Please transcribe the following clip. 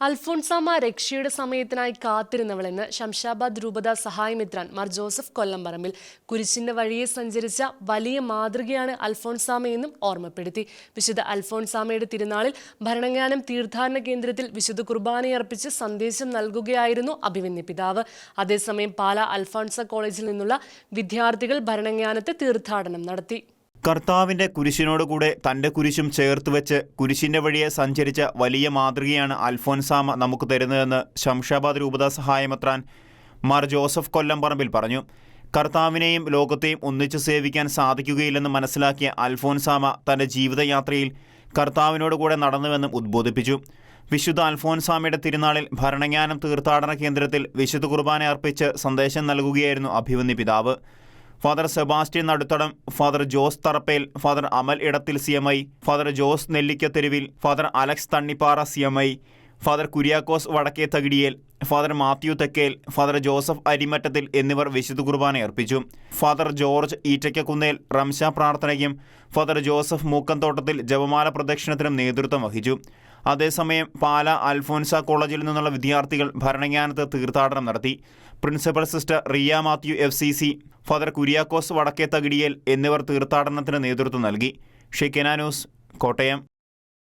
അൽഫോൺസാമ രക്ഷയുടെ സമയത്തിനായി കാത്തിരുന്നവളെന്ന് ശംഷാബാദ് രൂപത സഹായമിത്രാൻ മാർ ജോസഫ് കൊല്ലംപറമ്പിൽ കുരിശിന്റെ വഴിയെ സഞ്ചരിച്ച വലിയ മാതൃകയാണ് അൽഫോൺസാമയെന്നും ഓർമ്മപ്പെടുത്തി. വിശുദ്ധ അൽഫോൺസാമയുടെ തിരുനാളിൽ ഭരണങ്ങാനം തീർത്ഥാടന കേന്ദ്രത്തിൽ വിശുദ്ധ കുർബാനയർപ്പിച്ച് സന്ദേശം നൽകുകയായിരുന്നു അഭിമന്യ പിതാവ്. അതേസമയം പാല അൽഫോൺസ കോളേജിൽ നിന്നുള്ള വിദ്യാർത്ഥികൾ ഭരണങ്ങാനത്ത് തീർത്ഥാടനം നടത്തി. കർത്താവിന്റെ കുരിശിനോടുകൂടെ തന്റെ കുരിശും ചേർത്ത് വെച്ച് കുരിശിന്റെ വഴിയെ സഞ്ചരിച്ച വലിയ മാതൃകയാണ് അൽഫോൻസാമ നമുക്ക് തരുന്നതെന്ന് ശംഷാബാദ് രൂപതാ സഹായമെത്രാൻ മാർ ജോസഫ് കൊല്ലംപറമ്പിൽ പറഞ്ഞു. കർത്താവിനെയും ലോകത്തെയും ഒന്നിച്ചു സേവിക്കാൻ സാധിക്കുകയില്ലെന്ന് മനസ്സിലാക്കിയ അൽഫോൻസാമ തന്റെ ജീവിതയാത്രയിൽ കർത്താവിനോടുകൂടെ നടന്നുവെന്നും ഉദ്ബോധിപ്പിച്ചു. വിശുദ്ധ അൽഫോൻസാമയുടെ തിരുനാളിൽ ഭരണജ്ഞാനം തീർത്ഥാടന കേന്ദ്രത്തിൽ വിശുദ്ധ കുർബാന അർപ്പിച്ച് സന്ദേശം നൽകുകയായിരുന്നു അഭിവന്ദി പിതാവ്. Father Sebastian Naduthadam father Jose Tharappel father Amal Edathil C M I father Jose Nellikka Theruvil father Alex Thannippara C M I father Kuriakose Vadakke Thakidiyel father Mathew Thekkel father Joseph Arimattathil എന്നിവർ വിശുദ്ധ കുർബാന അർപ്പിച്ചു. Father George ഈറ്റയ്ക്കക്കുന്നേൽ റംശ പ്രാർത്ഥനയ്ക്കും father Joseph മൂക്കന്തോട്ടത്തിൽ ജപമാല പ്രദക്ഷിണത്തിനും നേതൃത്വം വഹിച്ചു. അതേസമയം പാല അൽഫോൻസ കോളേജിൽ നിന്നുള്ള വിദ്യാർത്ഥികൾ ഭരണജ്ഞാനത്ത് തീർത്ഥാടനം നടത്തി. Principal sister Riya Mathew F C C father Kuriakose Vadakke Thakidiyel എന്നിവർ തീർത്ഥാടനത്തിന് നേതൃത്വം നൽകി. ഷെയ്ക്കന കോട്ടയം.